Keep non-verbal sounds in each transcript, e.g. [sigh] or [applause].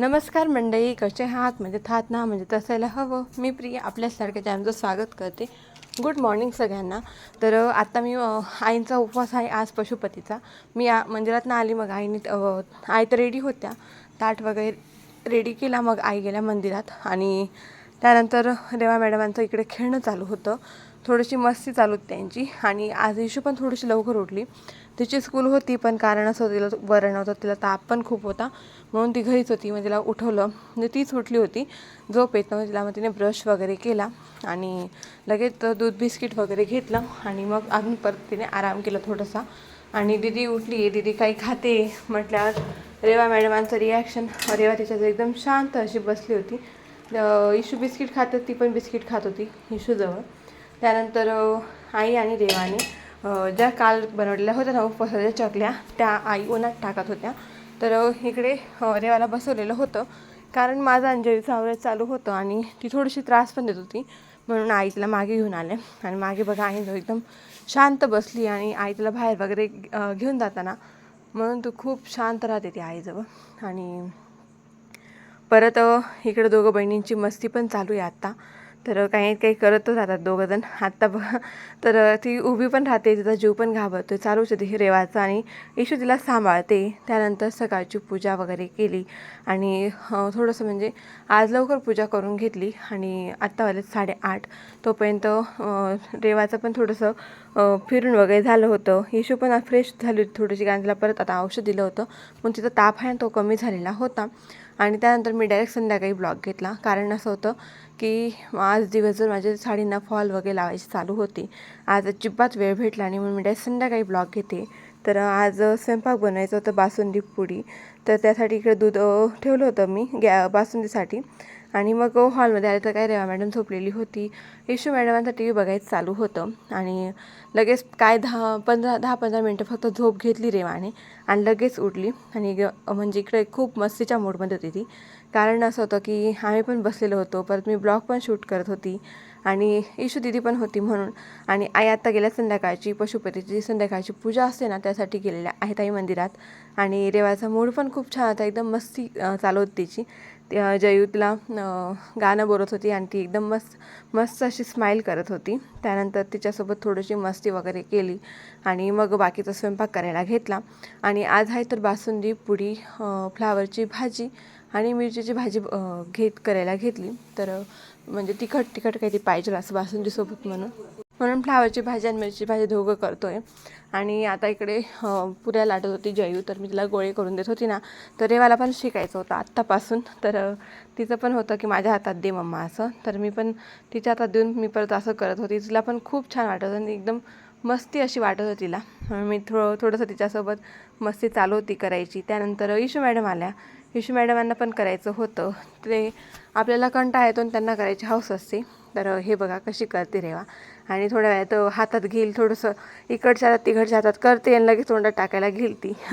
नमस्कार मंडळी कसे आहात? म्हणजे थात ना? म्हणजे तसायला हवं. मी प्रिया आपल्यासारख्या चॅनलचं स्वागत करते. गुड मॉर्निंग सगळ्यांना. तर आत्ता मी आईंचा उपवास आहे आज पशुपतीचा. मी आ मंदिरातनं आली मग आईने आई तर रेडी होत्या. ताट वगैरे रेडी केला मग आई गेल्या मंदिरात. आणि त्यानंतर रेवा मॅडमांचं इकडे खेळणं चालू होतं. थोडीशी मस्ती चालू होती त्यांची आणि आज इशू पण थोडीशी लवकर उठली. तिची स्कूल होती पण कारण असं तिला बरं नव्हतं तिला ताप पण खूप होता. म्हणून ती घरीच होती मग तिला उठवलं. म्हणजे तीच उठली होती. झोप येत नव्हती तिला मग तिने ब्रश वगैरे केला आणि लगेच दूध बिस्किट वगैरे घेतलं आणि मग अजून परत तिने आराम केला थोडासा. आणि दिदी उठली दिदी काही खाते. म्हटल्यावर रेवा मॅडमांचं रिॲक्शन रेवा तिच्यात एकदम शांत अशी बसली होती. इशू बिस्किट खात ती पण बिस्किट खात होती इशूजवळ. त्यानंतर आई आणि रेवाने ज्या काल बनवलेल्या होत्या ना उपवासाच्या चकल्या त्या आई उन्हात टाकत होत्या. तर इकडे रेवाला बसवलेलं होतं. कारण माझं अंजलीचा आवड चालू होतं आणि ती थोडीशी त्रास पण देत होती. म्हणून आई तिला मागे घेऊन आले. आणि मागे बघा आई एकदम शांत बसली आणि आई तिला बाहेर वगैरे घेऊन जाताना. म्हणून तू खूप शांत राहते ती आईजवळ. आणि परत इकडं दोघं बहिणींची मस्ती पण चालू आहे आत्ता. तर काही काही करतच राहतात दोघंजण. आत्ता बघ तर ती उभी पण राहते तिचा जीव पण घाबरतो चालूच होते रेवाचा रेवाचं आणि येशू तिला सांभाळते. त्यानंतर सकाळची पूजा वगैरे केली आणि थोडंसं म्हणजे आज लवकर पूजा करून घेतली आणि आत्ता वाले साडेआठ. तोपर्यंत रेवाचं पण थोडंसं फिरून वगैरे झालं होतं. इशू पण फ्रेश झाली होती थोडीशी कारण तिला परत आता औषध दिलं होतं. पण तिचा ताप आहे ना तो कमी झालेला होता. आणि त्यानंतर मी डायरेक्ट संध्याकाळी ब्लॉग घेतला. कारण असं होतं की आज दिवसभर माझ्या साडींना फॉल वगैरे लावायची चालू होती. आज अजिबात वेळ भेटला आणि म्हणून मी डायरेक्ट संध्याकाळी ब्लॉग घेते. तर आज स्वयंपाक बनवायचं होतं बासुंदी पुडी तर त्यासाठी इकडे दूध ठेवलं होतं मी गॅ बासुंदीसाठी. आणि मग हॉलमध्ये आले तर काय रेवा मॅडम झोपलेली होती. इशू मॅडमांचा टी व्ही बघायचं चालू होतं. आणि लगेच काय दहा पंधरा दहा पंधरा मिनटं फक्त झोप घेतली रेवाने आणि लगेच उठली. आणि ग म्हणजे इकडे खूप मस्तीच्या मूडमध्ये होती ती. कारण असं होतं की आम्ही पण बसलेलो होतो. परत मी ब्लॉग पण शूट करत होती. आणि इशू दिदी पण होती म्हणून. आणि आई आत्ता गेल्या संध्याकाळची पशुपतीची संध्याकाळची पूजा असते ना त्यासाठी गेलेल्या आहेत आई मंदिरात. आणि रेवाचा मूड पण खूप छान होता. एकदम मस्ती चालू होती तिची. त्या जयूतला गाणं बोलत होती आणि ती एकदम मस्त मस्त अशी स्माईल करत होती. त्यानंतर तिच्यासोबत थोडीशी मस्ती वगैरे केली आणि मग बाकीचा स्वयंपाक करायला घेतला. आणि आज आहे तर बासुंदी पुडी फ्लावरची भाजी आणि मिरचीची भाजी घेत करायला घेतली. तर म्हणजे तिखट तिखट काही ती पाहिजे असं बासुंदीसोबत म्हणून. म्हणून फ्लावरची भाजी आणि मिरची भाजी दोघं आहे आणि आता इकडे पुऱ्या लाटत होती जयू तर मी तिला गोळे करून देत होती ना तर रेवाला पण शिकायचं होतं आत्तापासून. तर तिचं पण होतं की माझ्या हातात दे मम्मा असं. तर मी पण तिच्या हातात देऊन मी परत असं करत होती. तिला पण खूप छान वाटत होतं आणि एकदम मस्ती अशी वाटत होती तिला. मी थोडं थोडंसं तिच्यासोबत मस्ती चालू होती करायची. त्यानंतर इशू मॅडम आल्या. इशू मॅडमांना पण करायचं होतं. ते आपल्याला कंटाळा येतो आणि त्यांना करायची हौस असते. तर हे बघा कशी करते रेवा. आणि थोड्या वेळात हातात घेईल थोडंसं इकडच्या हातात तिकडच्या हातात करते आणि लगेच तोंडात टाकायला घेईल ती. [laughs]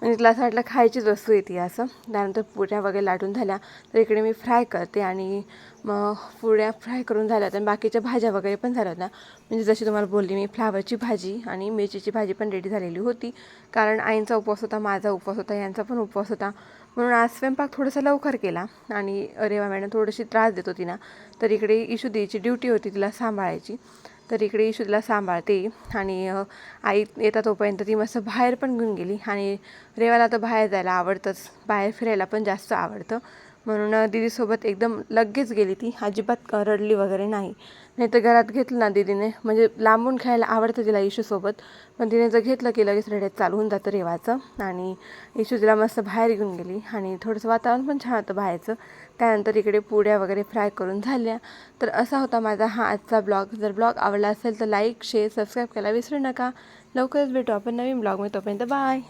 म्हणजे तिला असं वाटलं खायचीच वस्तू येते असं. त्यानंतर पुऱ्या वगैरे लाटून झाल्या. तर इकडे मी फ्राय करते आणि मग पुऱ्या फ्राय करून झाल्या आणि बाकीच्या भाज्या वगैरे पण झाल्या होत्या म्हणजे जशी तुम्हाला बोलली मी फ्लावरची भाजी आणि मिरचीची भाजी पण रेडी झालेली होती. कारण आईंचा उपवास होता माझा उपवास होता यांचा पण उपवास होता. म्हणून आज स्वयंपाक थोडासा लवकर केला आणि रेवा मॅडम थोडीशी त्रास देत होती ना. तर इकडे इशू द्यायची ड्युटी होती तिला सांभाळायची. तर इकडे इशू सांभाळते आणि आई येतात तोपर्यंत ती मस्त बाहेर पण घेऊन गेली आणि रेवाला तर बाहेर जायला आवडतंच. बाहेर फिरायला पण जास्त आवडतं. म्हणून दिदीसोबत दीदीसोबत एकदम लगेच गेली ती. अजिबात रडली वगैरे नाही. नाही तर घरात घेतलं ना दीदीने. म्हणजे लांबून खेळायला आवडतं तिला इशूसोबत पण तिने जर घेतलं की लगेच रड्यात चालवून जातं रेवाचं. आणि इशू तिला मस्त बाहेर घेऊन गेली. आणि थोडंसं वातावरण पण छान होतं बाहेरचं. त्यानंतर इकडे पुड्या वगैरे फ्राय करून झाल्या. तर असा होता माझा हा आजचा ब्लॉग. जर ब्लॉग आवडला असेल तर लाईक शेअर सबस्क्राईब करायला विसरू नका. लवकरच भेटू आपण नवीन ब्लॉगमध्ये. तोपर्यंत बाय.